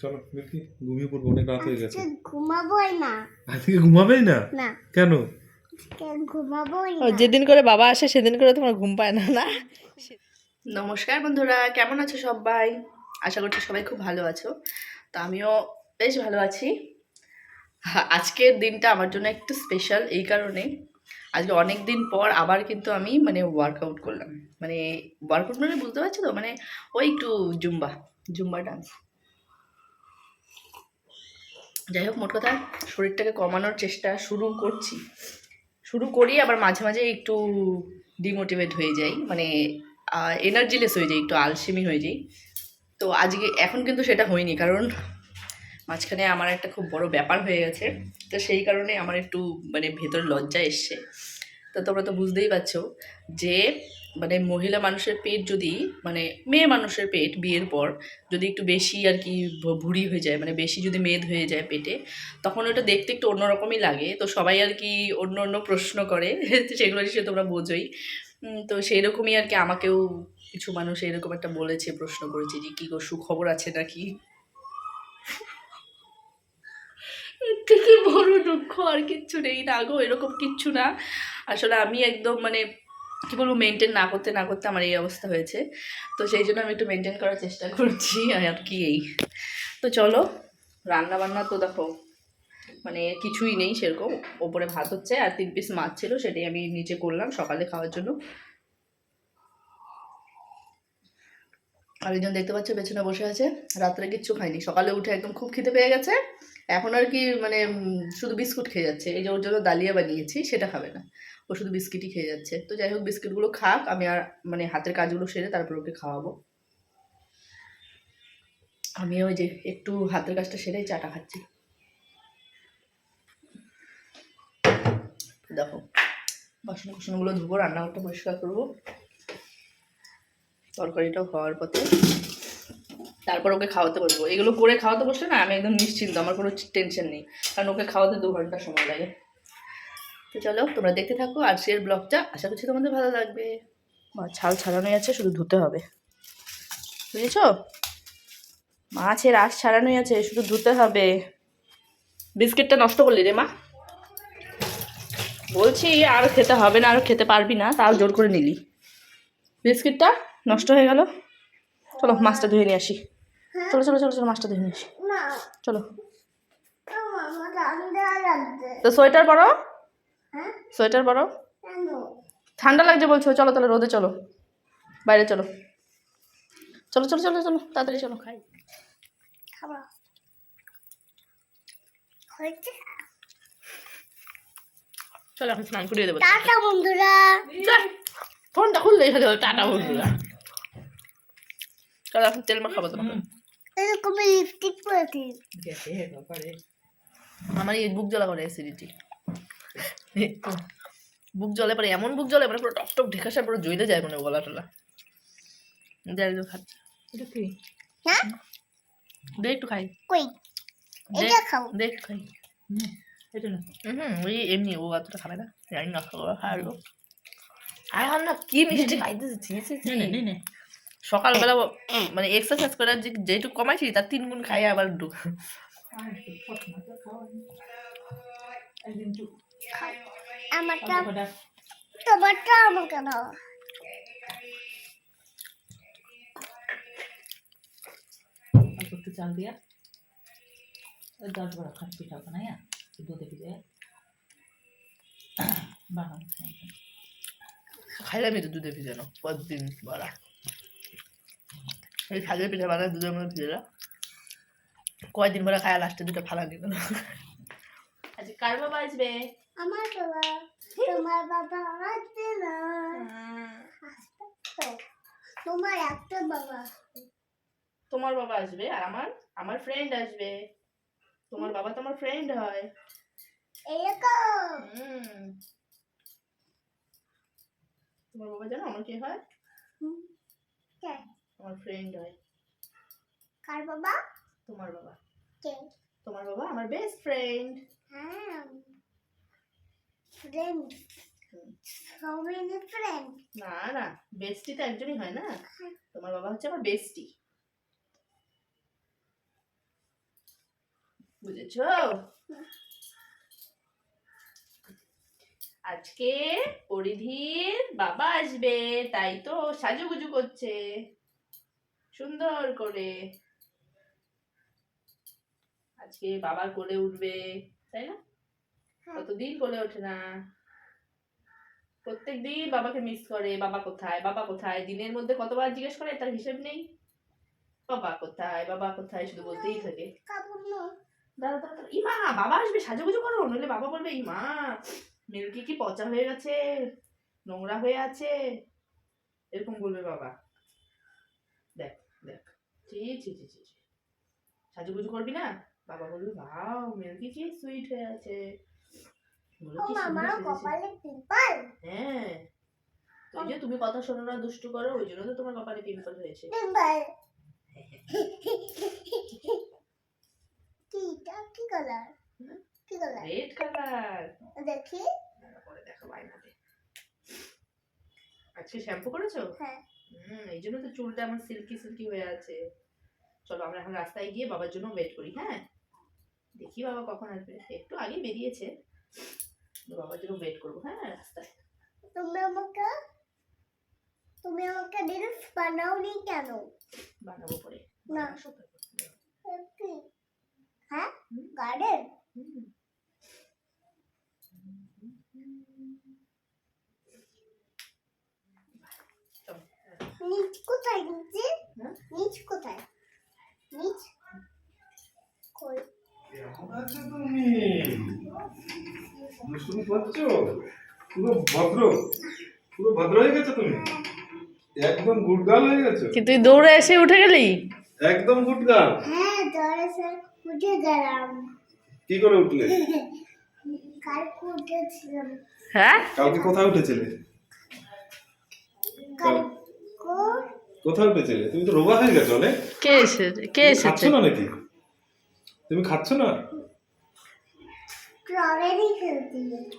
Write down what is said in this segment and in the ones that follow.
চলো মিল্কি ঘুমিয়ে পড়ব অনেক রাত হয়ে গেছে। ঘুমাবোই না। আজকে ঘুমাবেই না? না। কেন? ঘুমাবোই না। যেদিন করে বাবা আসে সেদিন করে তোমার ঘুম পায় না না? নমস্কার বন্ধুরা কেমন আছো সবাই? আশা করছি সবাই খুব ভালো আছো। তো আমিও বেশ ভালো আছি। আজকের দিনটা আমার জন্য একটু স্পেশাল এই কারণে। আজকে অনেক দিন পর আবার কিন্তু আমি মানে ওয়ার্কআউট করলাম। মানে ওয়ার্কআউট মানে বুঝতে পারছ তো? মানে ওই একটু জুম্বা জুম্বা ডান্স যাই হোক, মোট কথা শরীরটাকে কমানোর চেষ্টা শুরু করছি। শুরু করি, আবার মাঝে মাঝে একটু ডিমোটিভেট হয়ে যাই। মানে এনার্জিলেস হয়ে যাই, একটু আলসেমি হয়ে যাই। তো আজকে, এখন কিন্তু সেটা হয়নি, কারণ মাঝখানে আমার একটা খুব বড় ব্যাপার হয়ে গেছে। তো সেই কারণে আমার একটু মানে ভেতর লজ্জা এসছে। তো তোমরা তো বুঝতেই পারছ যে মানে মহিলা মানুষের পেট যদি মানে মেয়ে মানুষের পেট বিয়ের পর যদি একটু বেশি আর কি ভুঁড়ি হয়ে যায় মানে বেশি যদি মেদ হয়ে যায় পেটে, তখন ওটা দেখতে একটু অন্যরকমই লাগে। তো সবাই আর কি অন্য অন্য প্রশ্ন করে, সেগুলো নিশ্চয়ই তোমরা বোঝোই। তো সেই রকমই আর কি আমাকেও কিছু মানুষ এরকম একটা বলেছে, প্রশ্ন করেছে যে, কী সুখবর আছে নাকি? থেকে বড় দুঃখ আর কিচ্ছু নেই। না গো, এরকম কিচ্ছু না। আসলে আমি একদম মানে কী বলব মেনটেন না করতে না করতে আমার এই অবস্থা হয়েছে। তো সেই জন্য আমি একটু মেনটেন করার চেষ্টা করছি, আর কি এই। তো চলো রান্না বান্না তো দেখো মানে কিছুই নেই সেরকম। ওপরে ভাত হচ্ছে, আর তিন পিস মাছ ছিল, সেটাই আমি নিচে করলাম সকালে খাওয়ার জন্য। আরেকজন দেখতে পাচ্ছ, পেছনে বসে আছে। রাত্রে কিচ্ছু খায়নি। সকালে উঠে একদম খুব খিদে পেয়ে গেছে। এখন আর কি মানে শুধু বিস্কুট খেয়ে যাচ্ছে। এই যে ওর জন্য দালিয়া বানিয়েছি, সেটা খাবে না। ও শুধু বিস্কিটই খেয়ে যাচ্ছে। তো যাই হোক, বিস্কিটগুলো খাক, আমি আর মানে হাতের কাজগুলো সেরে তারপর ওকে খাওয়াবো। আমি ওই যে একটু হাতের কাজটা সেরেই চাটা খাচ্ছি। দেখো, বাসন কুসনগুলো ধুবো, রান্নাঘরটা পরিষ্কার করব। তরকারিটাও খাওয়ার পথে। তারপর ওকে খাওয়াতে বসবো। এগুলো করে খাওয়াতে বসলে না আমি একদম নিশ্চিন্ত, আমার কোনো টেনশন নেই। কারণ ওকে খাওয়াতে দু ঘণ্টা সময় লাগে। তো চলো, তোমরা দেখতে থাকো আর আজকের ব্লগটা আশা করছি তোমাদের ভালো লাগবে। মা, ছাল ছাড়ানোই আছে, শুধু ধুতে হবে। বুঝেছ? মাছের আশ ছাড়ানোই আছে, শুধু ধুতে হবে। বিস্কিটটা নষ্ট করলি রে মা। বলছি, আর খেতে হবে না, আর খেতে পারবি না, তাও জোর করে নিলি। বিস্কিটটা নষ্ট হয়ে গেল। চলো, মাছটা ধুয়ে নিয়ে আসি। চলো চলো চলো চলো মাছটা ধুয়ে নিয়ে আসি। না। চলো। তো সোয়েটার পরো। হ্যাঁ? সোয়েটার পরো। ঠান্ডা লাগছে বলছো চলো তাহলে রোদে চলো। বাইরে চলো। চলো চলো চলো চলো তাড়াতাড়ি চলো। খাই। খাবার হয়েছে? চলো এখন স্নান করিয়ে দেবো। টাটা বন্ধুরা। ফোনটা খুললেই হলো টাটা বন্ধুরা। চলো এখন তেল মাখাবো তোমাকে। এরকম লিপস্টিক পরেছি আমার এই বুক জ্বলা করে অ্যাসিডিটি বুক জলে পরে এমন বুক জলে মানে পুরো টপ টপ ঢেকাশা পুরো জইলে যায় মানে গলা টলা। যাই একটু খাচ্ছি এটা কি? হ্যাঁ? দে একটু খাই। কই? এটা খাও। দে একটু খাই। এটা না। হুম ওই এমনি ও অতটা খাবে না। জানি না খাব খাব। আর না কি মিষ্টি খাইতেছে? ছি, ছি, ছি। সকালবেলা মানে এক্সারসাইজ করার যে যেটুকু কমাইছি তার তিন গুণ খাই আবার ঢুক আমারটা তোমারটা আমাকে দাও একটু চাল দিয়া দশ খান পিঠা বানাইয়া দুধে ভিজে বানানো খাইলামই তো দুধে ভিজানো কতদিন বলা এই সাজের পিঠা বানায় দুধের মধ্যে ভিজে কয়দিন পরে খায় লাস্টে দুটো ফালা নিল আজকে কার বাবা আসবে? আমার বাবা। তোমার বাবা আসবে না। তোমার একটা বাবা তোমার বাবা আসবে আর আমার আমার ফ্রেন্ড আসবে। তোমার বাবা তো আমার ফ্রেন্ড হয়। এরকম। তোমার বাবা জানো আমার কি হয়। হুম, কে? আমার ফ্রেন্ড হয়। কার বাবা? তোমার বাবা। কে? তোমার বাবা আমার বেস্ট ফ্রেন্ড হ্যাঁ। ফ্রেন্ড সো মেনি ফ্রেন্ড না না বেস্টি তো একজনই হয় না। তোমার বাবা হচ্ছে আমার বেস্টি বুঝেছ? আজকে পরিধির বাবা আসবে তাই তো সাজুগুজু করছে। সুন্দর করে। আজকে বাবার কোলে উঠবে তাই না? কতদিন কোলে ওঠে না? প্রত্যেক দিন বাবাকে মিস করে বাবা কোথায় বাবা কোথায়? দিনের মধ্যে কতবার জিজ্ঞেস করে তার হিসেব নেই। বাবা কোথায় বাবা কোথায় শুধু বলতেই থাকে। দাঁড়া দাঁড়া। ইমা বাবা আসবে সাজুগুজু করো নইলে বাবা বলবে ইমা মিল্কি কি পচা হয়ে গেছে নোংরা হয়ে আছে এরকম বলবে বাবা। দেখ। ছি ছি ছি ছি। সাজুগুজু করবি না? বাবা বলবে ভাও মিল্কি কি সুইট হয়ে আছে। হ্যাঁ। ওই যে তুমি কথা শোনো না দুষ্টু করো ওই জন্য তো তোমার কপালে পিম্পল হয়েছে। পিম্পল? কি কি কালার হুম? কি কালার রেড কালার দেখি। পরে দেখো বাইনাতে আজকে শ্যাম্পু করেছ? হ্যাঁ। হুম এই জন্য তো চুলটা আমার সিল্কি সিল্কি হয়ে আছে। চলো আমরা এখন রাস্তায় গিয়ে বাবার জন্য ওয়েট করি হ্যাঁ? দেখি বাবা কখন আসবে। একটু আগে বেরিয়েছে। বাবার জন্য ওয়েট করব হ্যাঁ রাস্তায়। তুমি আমাকে তুমি আমাকে রিলস বানাওনি কেন? বানাবো পরে। না। হ্যাঁ? গার্ডেন হুম। চলো, নিচ কোথায় নিচে? নিচ কোথায়? নিচ কই কেমন আছো তুমি? দুষ্টুমি করছ? পুরো ভদ্র। পুরো ভদ্র হয়ে গেছো তুমি? একদম গুড গার্ল হয়ে গেছো? কি তুই দৌড়ে এসে উঠে গেলি? একদম গুড গার্ল হ্যাঁ উঠে গেলাম। কি করে উঠলে? কাল উঠেছিলাম। হ্যাঁ? কালকে কোথায় উঠেছিলে? কোথায় উঠেছিলে তুমি তো রোগা হয়ে গেছো অনেক? কে এসেছে? কে খাচ্ছ না নাকি? তুমি খাচ্ছ না?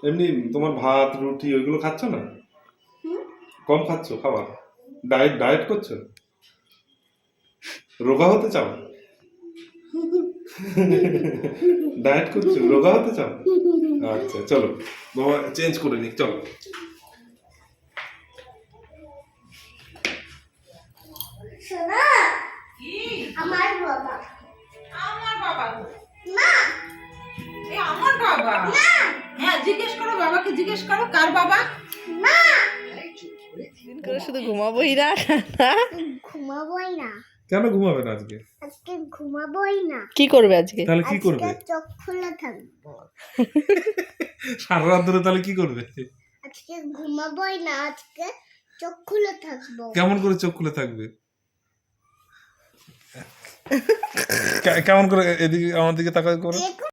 এমনি তোমার ভাত রুটি ওইগুলো খাচ্ছ না? কম খাচ্ছ খাবার? ডায়েট ডায়েট করছ? রোগা হতে চাও? ডায়েট করছ? রোগা হতে চাও? আচ্ছা চলো। বাবা চেঞ্জ করে নি চলো। আমার বাবা। আমার বাবা মা। এ আমার বাবা? হ্যাঁ জিজ্ঞেস করো বাবাকে জিজ্ঞেস করো কার বাবা? মা। দিন করে শুধু ঘুমাবোই না ঘুমাবোই না। কেন ঘুমাবে না আজকে? আজকে ঘুমাবোই না। কি করবে আজকে? তাহলে কি করবে? আজকে চোখ খোলা থাকব। সারা রাত ধরে তাহলে কি করবে? আজকে ঘুমাবোই না আজকে চোখ খুলে থাকব। কেমন করে চোখ খুলে থাকবে? কেমন করে এদিকে আমার দিকে তাকাই করো?